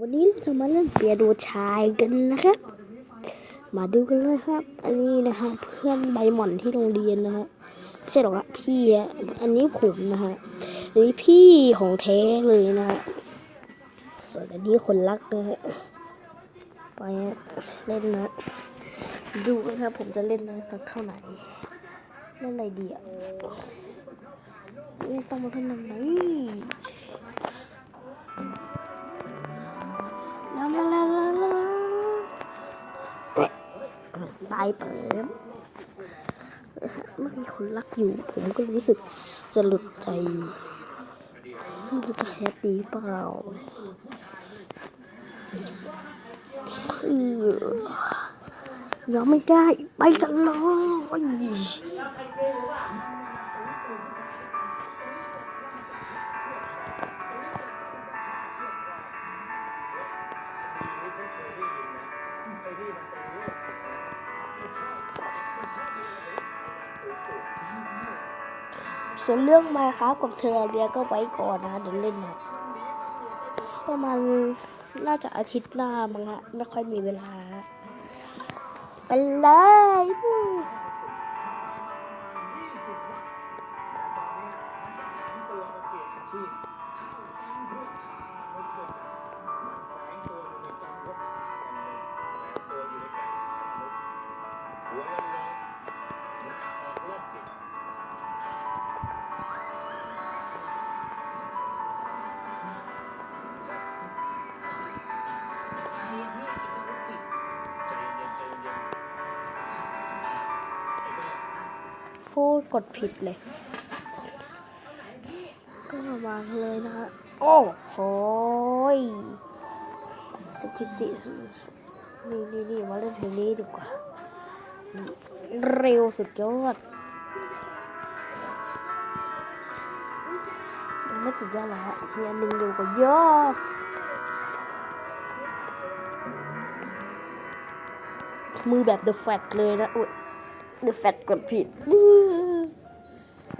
วันนี้เราจะมาเล่นเปียโนชายกันนะครับ มาดูกันเลยครับ อันนี้นะฮะเพื่อนใบหม่อนที่โรงเรียนนะฮะไม่ใช่หรอกครับพี่อะอันนี้ผมนะฮะอันนี้พี่ของแท้เลยนะฮะส่วนอันนี้คนรักนะฮะไปเล่นนะ ดูกันครับผมจะเล่นได้สักเท่าไหร่เล่นอะไรดีอะต้องมาทำอะไร ล้วแล้วแล้วแล้วตายเปิมไม่มีคนรักอยู่ ผมก็รู้สึกสลดใจไม่รู้จะแคสดีเปล่าอยอมไม่ได้ ไปกันเลย ส่วนเรื่องมาครับกับเทอร์เรียก็ไว้ก่อนนะเดี๋ยวเล่นนะประมาณน่าจะอาทิตย์หน้ามั้งฮะไม่ค่อยมีเวลา ไปเลย พูดกดผิดเลย ก็มาเลยนะฮะโอ้โหยสถิตินี่นี่นี่มาเล่นเพลงนี้ดีกว่า เร็วสุดยอดไม่สุดยอดหรอกฮะทีอันหนึ่งเร็วกว่าเยอะมือแบบ The Fat เลยนะอุ้ย The Fat กดผิดไ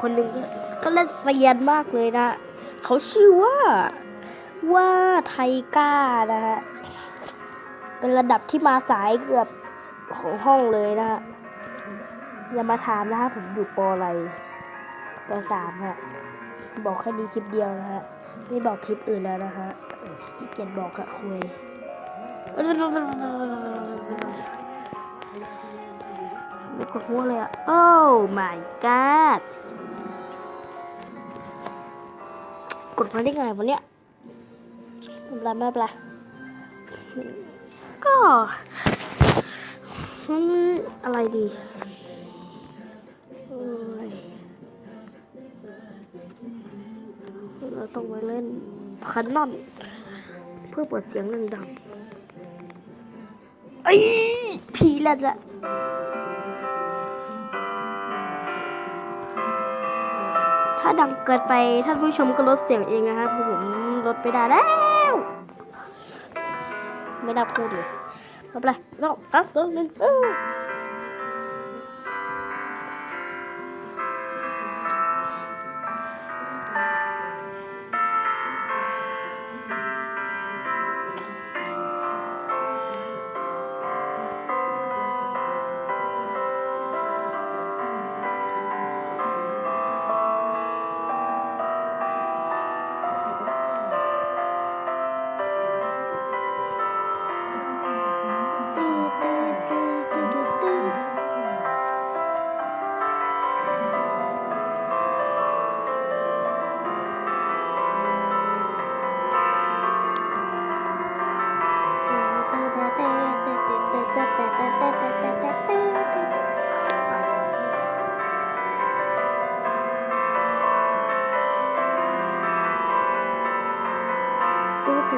คนหนึ่งก็เล่นเซียนมากเลยนะ เขาชื่อว่า ว่าไทก้านะฮะ เป็นระดับที่มาสายเกือบของห้องเลยนะฮะ อย่ามาถามนะฮะ ผมอยู่ปออะไรปอสามฮะ บอกแค่นี้คลิปเดียวนะฮะ ไม่บอกคลิปอื่นแล้วนะฮะขี้เกียจบอกอะคุยไม่กดหัวเลยอะโอ้ my god กดมาได้ไงวะเนี่ยไม่เป็นไรไม่เป็นไรก็อะไรดีเราต้องไปเล่นคันนอนเพื่อเปิดเสียงดังๆไอ้ผีแหละละ ถ้าดังเกินไปท่านผู้ชมก็ลดเสียงเองนะครับเพราะผมลดไปได้แล้ว ไม่ได้พูดเลยไม่เป็นไรเราอัพตัวหนึ่ง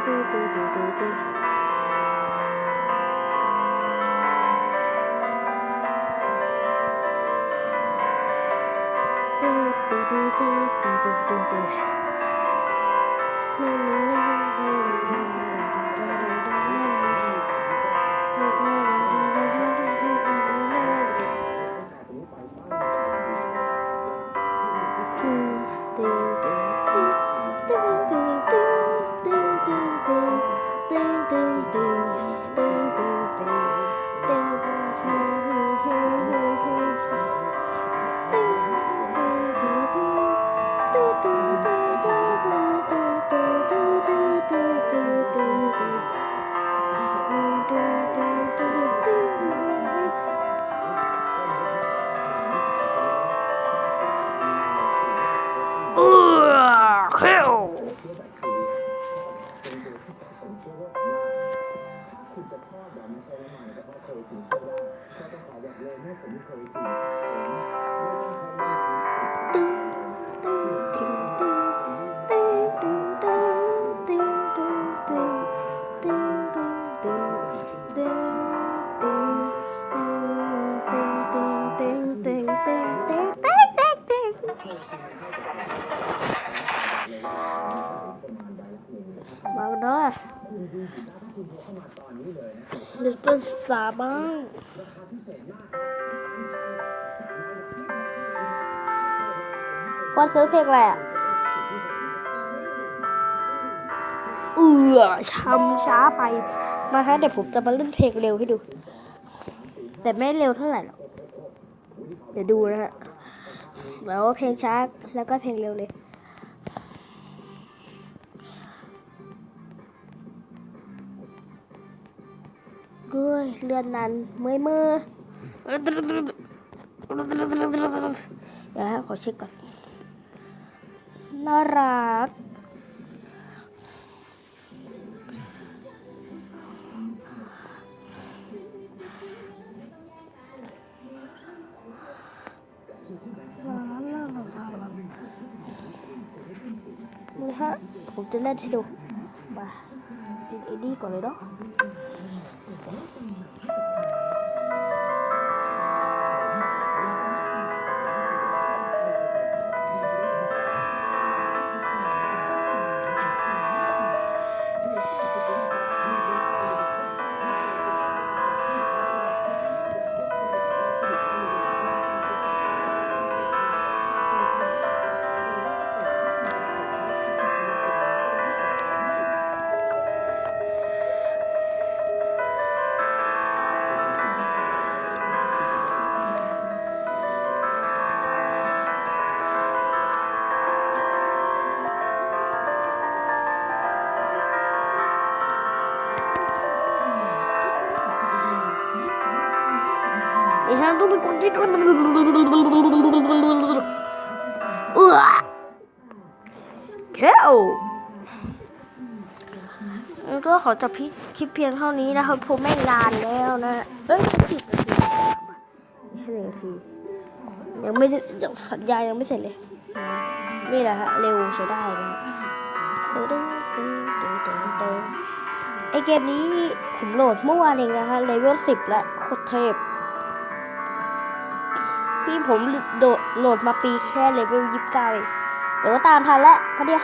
嘟嘟嘟嘟嘟，嘟嘟嘟嘟嘟嘟嘟嘟。那。 บอกด้วยดิจิตอลสตาร์บ้าง ฟอนซื้อเพลงอะไรอะเอือช้ำช้าไป มาฮะเดี๋ยวผมจะมาเล่นเพลงเร็วให้ดู แต่ไม่เร็วเท่าไหร่หรอก เดี๋ยวดูนะฮะแล้วเพลงช้าแล้วก็เพลงเร็วเลยด้วยเลื่อนนั้นเมื่อยมือเดี๋ยวฮะขอเช็คก่อน น่ารักมือฮะผมจะเล่นให้ดูมาปิดไอ้นี่ก่อนเลยเนาะ ไอ้ฮันต้องเป็นคนที่เออเคลก็ขอจบพิคลิปเพียงเท่านี้นะครับผมไม่งานแล้วนะเอ้ยสิบนาทีแค่หนึ่งนาทียังไม่ยังสัญญายังไม่เสร็จเลย นี่แหละฮะเร็วใช้ได้นะตึ้งตึ้งตึ้งตึ้งตึ้งตึ้งไอเกมนี้ผมโหลดเมื่อวานเองนะฮะเลเวลสิบแล้วโคตรเทพ ที่ผมโดดโหลดมาปีแค่เลเวลยี่สิบเก้าเองเดี๋ยวก็ตามทันแล้วพอดียว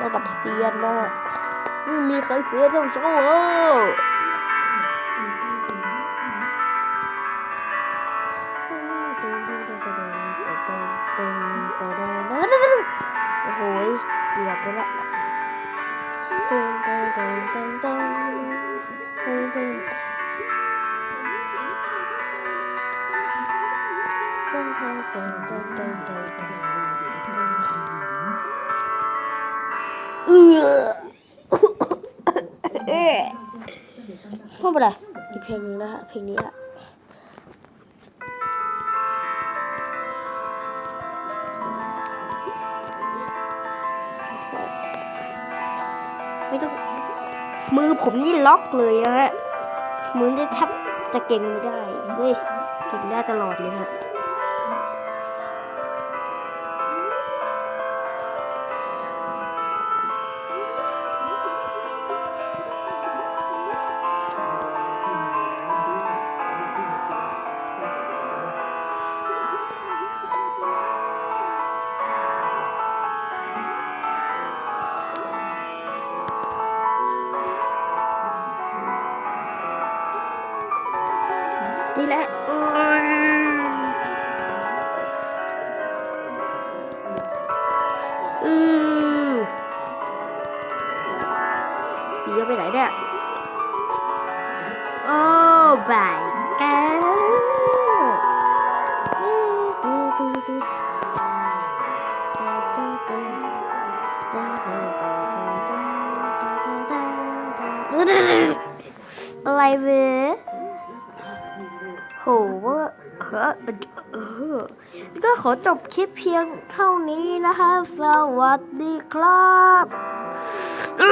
ระดับเซียนนะฮะไม่มีใครเสียเท่าโซ่ เออเอ๊ะไม่เป็นไรอีกเพลงนึงนะฮะเพลงนี้ละ มือผมนี่ล็อกเลยนะฮะมือได้แทบจะเก่งไม่ได้เฮ้ยเก่งได้ตลอดเลยฮะ นี่แหละเอ้ยอือพี่จะไปไหน เนี่ยโอ้บายแกอะไรเว้ยโหเฮ้อเออก็ขอจบคลิปเพียงเท่านี้นะคะ สวัสดีครับอ